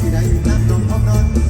ที่ได้อยู่กับน้องออมนอน